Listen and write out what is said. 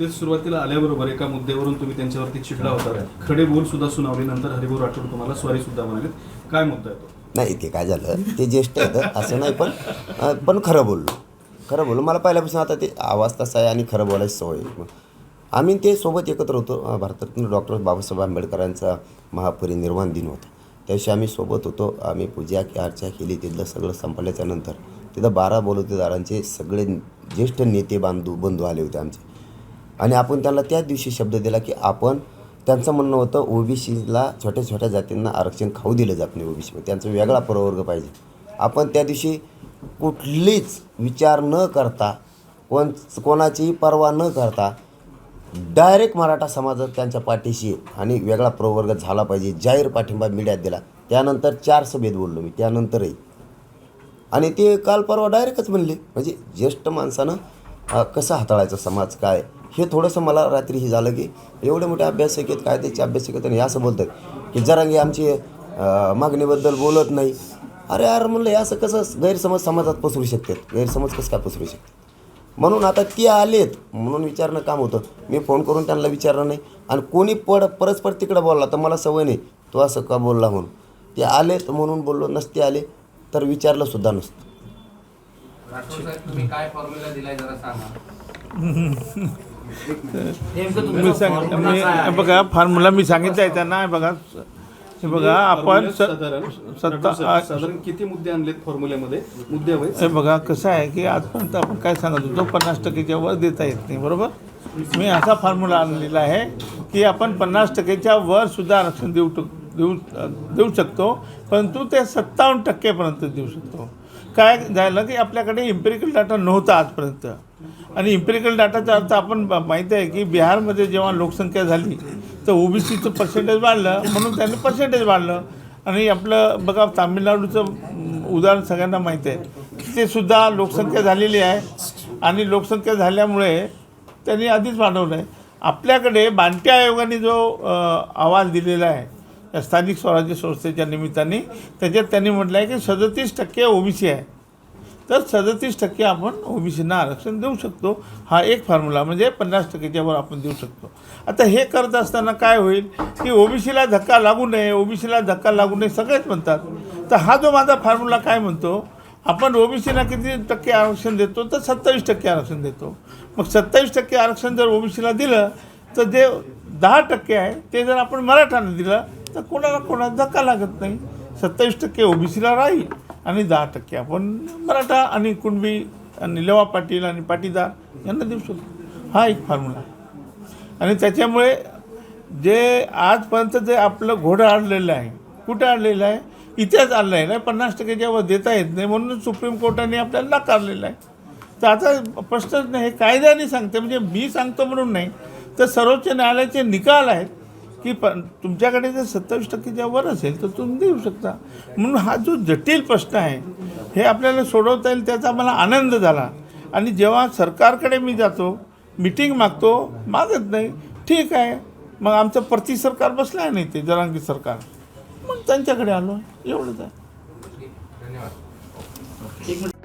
ते सुरुवातीला आल्याबरोबर एका मुद्द्यावरून तुम्ही त्यांच्यावरती चिडला होता. खडे बोल सुद्धा सुनावले नंतर हरिभाऊ राठोड तुम्हाला स्वारी सुद्धा म्हणाले काय मुद्दा येतो नाही ते काय झालं? ते ज्येष्ठ आहेत असं नाही पण पण खरं बोललो. खरं बोललो. मला पहिल्यापासून आता ते आवाज तसा आहे आणि खरं बोलायची सवय आम्ही ते सोबत एकत्र होतो. भारतातून डॉक्टर बाबासाहेब आंबेडकरांचा महापरिनिर्वाण दिन होता. त्याविषयी आम्ही सोबत होतो. आम्ही पूजा अर्चा केली. तिथलं सगळं संपल्याच्यानंतर तिथं बारा बलुतेदारांचे सगळे ज्येष्ठ नेते बांधू बंधू आले होते आमचे. आणि आपण त्यांना त्याच दिवशी शब्द दिला की आपण त्यांचं म्हणणं होतं ओबीसीला छोट्या छोट्या जातींना आरक्षण खाऊ दिलं जात नाही ओबीसीमध्ये. त्यांचा वेगळा प्रवर्ग पाहिजे. आपण त्या दिवशी कुठलीच विचार न करता कोण कोणाचीही पर्वा न करता डायरेक्ट मराठा समाजात त्यांच्या पाठीशी आणि वेगळा प्रवर्ग झाला पाहिजे जाहीर पाठिंबा मीडियात दिला. त्यानंतर चार सभेत बोललो मी त्यानंतरही. आणि ते काल परवा डायरेक्टच म्हणले म्हणजे ज्येष्ठ माणसानं कसं हाताळायचं समाज काय? हे थोडंसं मला रात्री हे झालं की एवढे मोठे अभ्यासक आहेत काय त्याचे अभ्यासक आहेत आणि हे असं बोलतात की जरांगी आमची मागणीबद्दल बोलत नाही. अरे यार म्हणलं हे असं कसं गैरसमज समाजात पसरू शकतात? गैरसमज कसं काय पसरू शकतात? म्हणून आता ते आलेत म्हणून विचारणं काम होतं. मी फोन करून त्यांना विचारलं नाही. आणि कोणी पड परस्पर तिकडं बोलला तर मला सवय नाही. तो असं का बोलला म्हणून? ते आलेत म्हणून बोललो नसते आले तर विचारलं सुद्धा नसतं. राठोड साहेब तुम्ही काय फॉर्म्युला दिलाय जरा सांगा. मी सांग मी? बघा फॉर्म्युला मी सांगितलं आहे त्यांना बघा. हे बघा आपण स- साधारण सत्ता साहेब, साधारण किती मुद्दे आणलेत फॉर्म्युल्यामध्ये मुद्दे हवे हे बघा कसं आहे की आजपर्यंत आपण काय सांगत होतो पन्नास टक्केच्या वर देता येत नाही बरोबर? मी असा फॉर्म्युला आणलेला आहे की आपण पन्नास टक्केच्या वर सुद्धा आरक्षण देऊ टक- देऊ देऊ शकतो परंतु ते सत्तावन्न टक्केपर्यंत देऊ शकतो. काय झालं की आपल्याकडे इम्पेरिकल डाटा नव्हता आजपर्यंत. आणि इम्पेरिकल डाटाचा अर्थ आपण माहिती आहे की बिहारमध्ये जेव्हा लोकसंख्या झाली तर ओबीसीचं पर्सेंटेज वाढलं म्हणून त्यांनी पर्सेंटेज वाढलं. आणि आपलं बघा तामिळनाडूचं उदाहरण सगळ्यांना माहीत आहे. की ते सुद्धा लोकसंख्या झालेली आहे. आणि लोकसंख्या झाल्यामुळे त्यांनी आधीच वाढवलं आहे. आपल्याकडे बांटी आयोगाने जो अहवाल आवाज दिलेला आहे या स्थानिक स्वराज्य संस्थेच्या निमित्ताने त्याच्यात त्यांनी म्हटलं आहे की सदतीस टक्के ओबीसी आहे. तर सदतीस टक्के आपण ओबीसींना आरक्षण देऊ शकतो. हा एक फॉर्म्युला म्हणजे पन्नास टक्केच्यावर आपण देऊ शकतो. आता हे करत असताना काय होईल की ओबीसीला धक्का लागू नये ओबीसीला धक्का लागू नये सगळेच म्हणतात. तर हा जो माझा फॉर्म्युला काय म्हणतो? आपण ओबीसीला किती टक्के आरक्षण देतो? तर सत्तावीस टक्के आरक्षण देतो. मग सत्तावीस टक्के आरक्षण जर ओबीसीला दिलं तर जे दहा टक्के आहे ते जर आपण मराठाने दिलं तर कोणाला कोणाला धक्का लागत नाही? सत्तावीस टक्के ओबीसीला राहील. आणि दहा टक्के आपण मराठा आणि कुणबी आणि लेवा पाटील आणि पाटीदार यांना देऊ शकतो. हा एक फॉर्म्युला आहे आणि त्याच्यामुळे जे आजपर्यंत जे आपलं घोडं अडलेलं आहे कुठं अडलेलं आहे इतिहास आलेला आहे ना पन्नास टक्के जेव्हा देता येत नाही म्हणून सुप्रीम कोर्टाने आपल्याला नाकारलेलं आहे. तर आता प्रश्नच नाही हे कायद्याने सांगते म्हणजे मी सांगतो म्हणून नाही तर सर्वोच्च न्यायालयाचे निकाल आहेत की प तुमच्याकडे जर सत्तावीस टक्केच्या वर असेल तर तुम्ही देऊ शकता. म्हणून हा जो जटिल प्रश्न आहे हे आपल्याला सोडवता येईल त्याचा मला आनंद झाला. आणि जेव्हा सरकारकडे मी जातो मिटिंग मागतो मागत नाही. ठीक आहे. मग आमचं प्रति सरकार बसलं आहे नाही ते जरांगी सरकार. मग त्यांच्याकडे आलो. एवढंच आहे. धन्यवाद. एक मिनिट.